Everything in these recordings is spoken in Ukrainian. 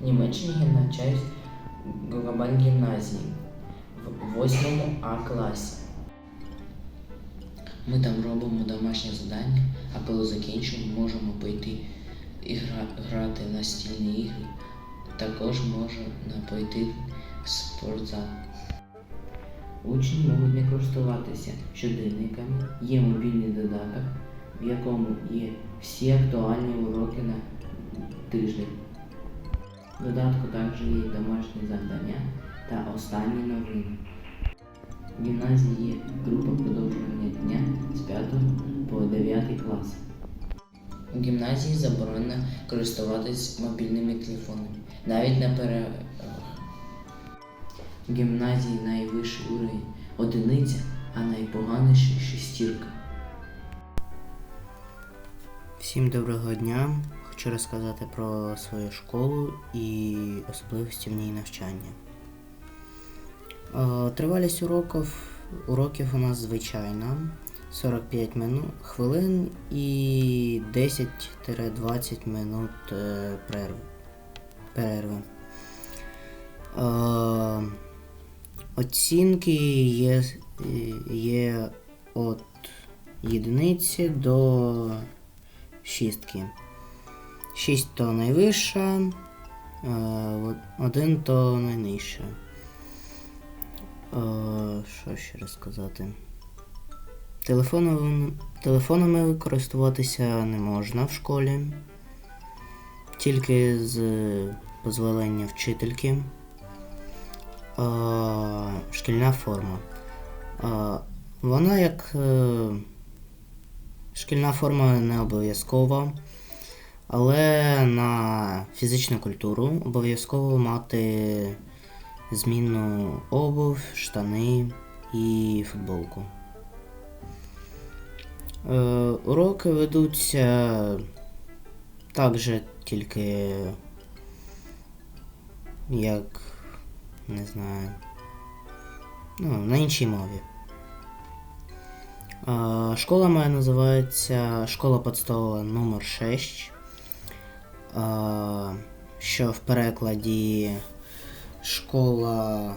Німеччині навчаюсь в глобальній гімназії в 8 А класі. Ми там робимо домашнє завдання, а коли закінчимо, можемо пойти і гра- грати в настільні ігри. Також можна пойти в спортзал. Учні можуть не користуватися щоденниками, є мобільний додаток, в якому є всі актуальні уроки на тиждень. Додатку також є домашні завдання та останні новини. В гімназії є група продовження дня з 5 по 9 клас. У гімназії заборонено користуватись мобільними телефонами, навіть на перервах. В гімназії найвищий уровень одиниця, а найпоганіший шестірка. Всім доброго дня! Хочу розказати про свою школу і особливості в ній навчання. Е, Тривалість уроків, уроків у нас звичайна 45 минут, хвилин і 10-20 минут е, перерви. Е, Оцінки є, є від єдиниці до шістки. Шість то найвища, е, от- один то найнижча. Е, Що ще розказати? Телефоном, телефонами користуватися не можна в школі. Тільки з дозволення вчительки. Е, Шкільна форма. Е, Вона як е, Шкільна форма не обов'язкова, але на фізичну культуру обов'язково мати змінну обув, штани і футболку. Е, уроки ведуться так же, тільки як не знаю. Ну, на іншій мові. Е, Школа моя називається Школа подстава номер 6 е, що в перекладі школа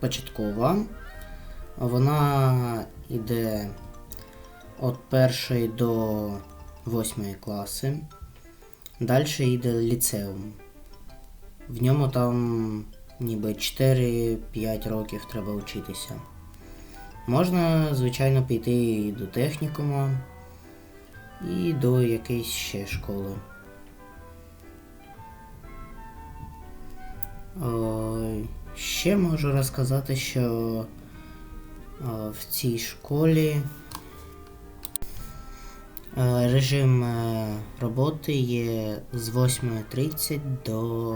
початкова. Вона йде від першої до восьмої класи. Далі йде ліцеум. В ньому там ніби 4-5 років треба вчитися. Можна, звичайно, піти до технікума, і до якоїсь ще школи. Ой, ще можу розказати, що е, в цій школі е, режим е, роботи є з 8.30 до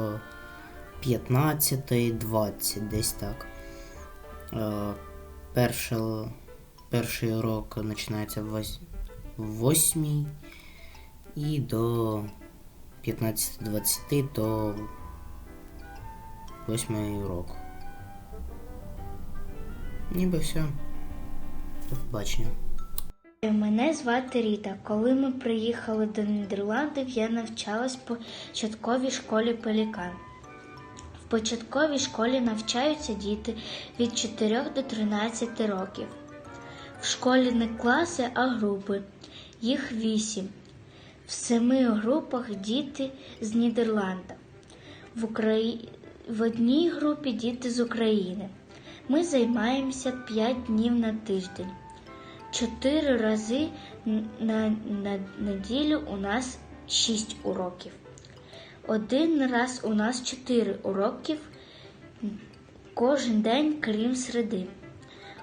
15.20, десь так. Е, Перший, перший урок починається в 8 і до 15.20 до 8 уроку. Ніби все. До побачення. Мене звати Ріта. Коли ми приїхали до Нідерландів, я навчалась в початковій школі Пелікан. В початковій школі навчаються діти від 4 до 13 років. В школі не класи, а групи. Їх вісім. В семи групах діти з Нідерланда. В, Украї... в одній групі діти з України. Ми займаємося 5 днів на тиждень. Чотири рази на, на неділю у нас шість уроків. Один раз у нас чотири уроків кожен день, крім середи.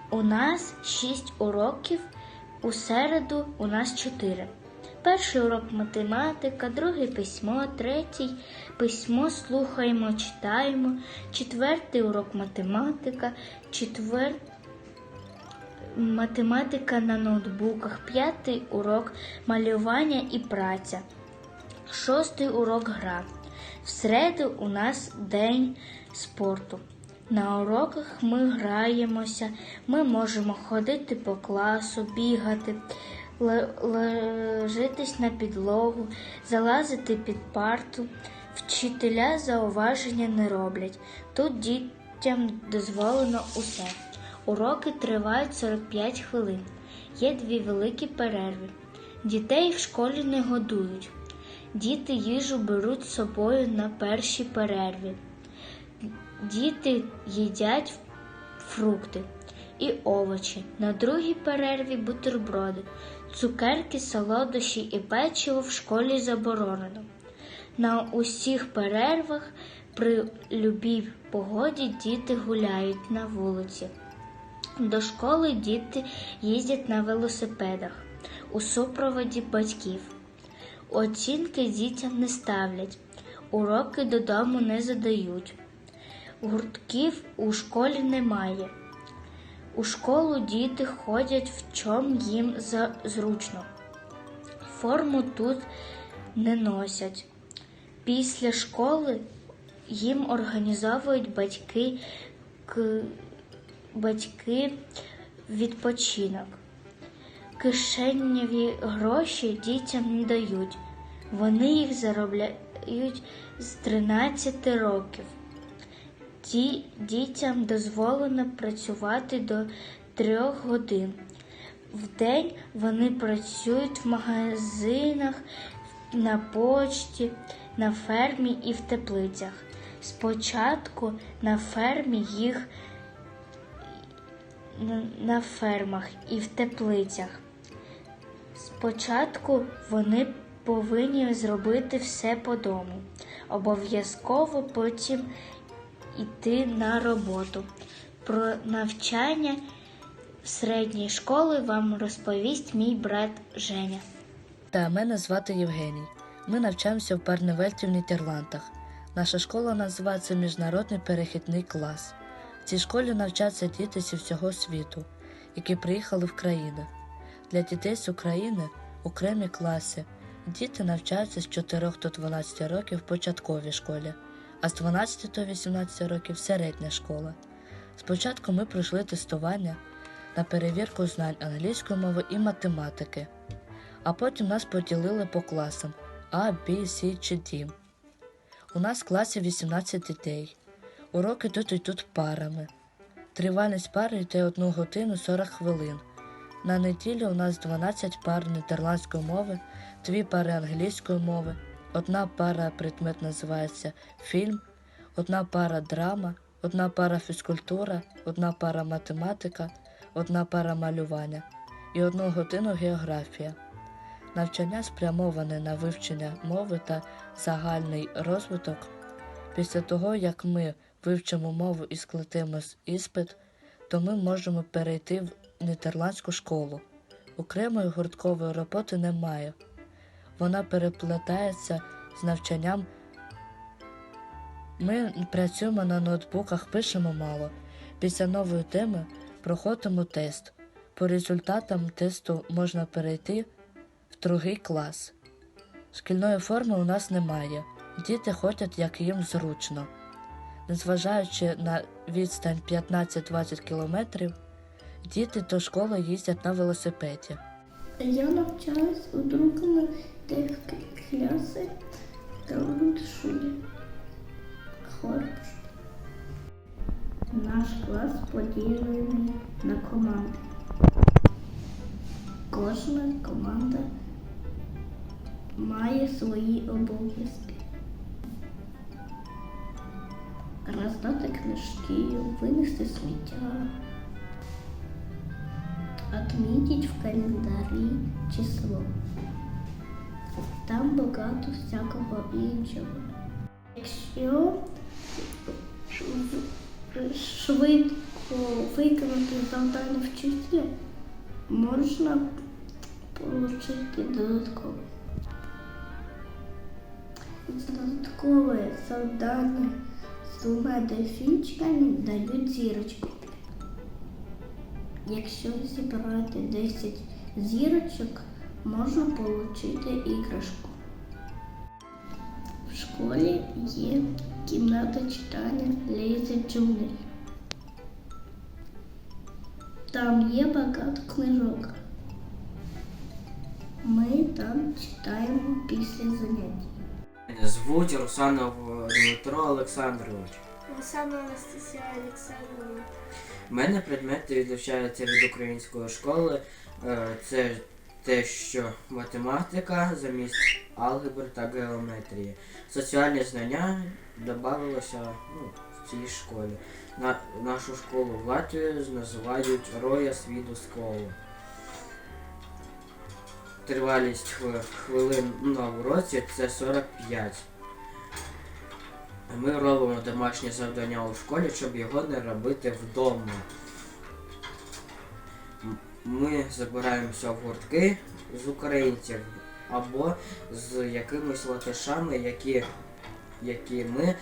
У нас шість уроків, у середу у нас чотири. Перший урок математика, другий письмо, третій письмо слухаємо, читаємо, четвертий урок математика, четвертий математика на ноутбуках, п'ятий урок малювання і праця, шостий урок гра. В середу у нас день спорту. На уроках ми граємося, ми можемо ходити по класу, бігати, ле- ложитись на підлогу, залазити під парту. Вчителя зауваження не роблять. Тут дітям дозволено усе. Уроки тривають 45 хвилин. Є дві великі перерви. Дітей в школі не годують. Діти їжу беруть з собою на першій перерві. Діти їдять фрукти і овочі. На другій перерві бутерброди, цукерки, солодощі і печиво в школі заборонено. На усіх перервах при любій погоді діти гуляють на вулиці. До школи діти їздять на велосипедах у супроводі батьків. Оцінки дітям не ставлять, уроки додому не задають. Гуртків у школі немає. У школу діти ходять в чому їм зручно. Форму тут не носять. Після школи їм організовують батьки, к... батьки відпочинок. Кишенєві гроші дітям не дають. Вони їх заробляють з 13 років. Дітям дозволено працювати до трьох годин. В день вони працюють в магазинах, на почті, на фермі і в теплицях. Спочатку на фермі їх на фермах і в теплицях. Спочатку вони повинні зробити все по дому. Обов'язково потім йти на роботу. Про навчання в середній школи вам розповість мій брат Женя. Та мене звати Євгеній. Ми навчаємося в Перневельті в Нідерландах. Наша школа називається Міжнародний перехідний клас. В цій школі навчаються діти зі всього світу, які приїхали в країну. Для дітей з України окремі класи. Діти навчаються з 4 до 12 років в початковій школі, а з 12 до 18 років середня школа. Спочатку ми пройшли тестування на перевірку знань англійської мови і математики а потім нас поділили по класам А, Б, С чи Д. У нас в класі 18 дітей. Уроки тут йдуть парами. Тривальність пари йде 1 годину 40 хвилин. На неділю у нас 12 пар нідерландської мови, 2 пари англійської мови, одна пара предмет називається фільм, одна пара драма, одна пара фізкультура, одна пара математика, одна пара малювання і одну годину географія. Навчання спрямоване на вивчення мови та загальний розвиток. Після того, як ми вивчимо мову і складемо іспит, то ми можемо перейти в нідерландську школу. Окремої гурткової роботи немає. Вона переплетається з навчанням. Ми працюємо на ноутбуках, пишемо мало. Після нової теми проходимо тест. По результатам тесту можна перейти в другий клас. Шкільної форми у нас немає. Діти ходять, як їм зручно. Незважаючи на відстань 15-20 кілометрів, діти до школи їздять на велосипеді. Я навчаюсь у другому класі Grundschule. Хорпш. Наш клас поділений на команди. Кожна команда має свої обов'язки. Роздати книжки, винести сміття, отметить в календарі число. Там багато всякого іншого. Якщо швидко виконати завдання вчителя, можна отримати додатково. Додаткове завдання з двома дефінчиками дають зірочку. Якщо зібрати 10 зірочок, можна отримати іграшку. В школі є кімната читання Лейзи Джунглі. Там є багато книжок. Ми там читаємо після занять. Мене звуть Русанов Дмитро Олександрович. Оксана Анастасія Олександровна. У мене предмети відрізняються від української школи. Е, Це те, що математика замість алгебри та геометрії. Соціальні знання додавалося ну, в цій школі. На, нашу школу в Латвії називають Роя Свіду Сколу. Тривалість хвилин на уроці це 45. Ми робимо домашнє завдання у школі, щоб його не робити вдома. Ми забираємося в гуртки з українців або з якимись латишами, які, які ми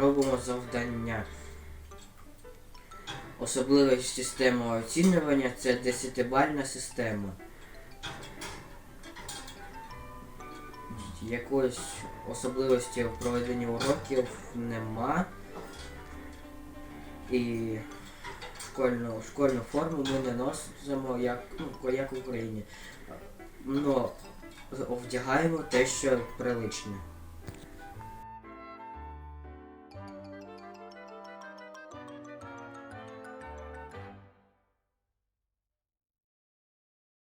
робимо завдання. Особливість системи оцінювання це 10-бальна система. Якоїсь особливості в проведенні уроків нема. І школьну, школьну форму ми не носимо як, ну, як в Україні. Ну, вдягаємо те, що приличне.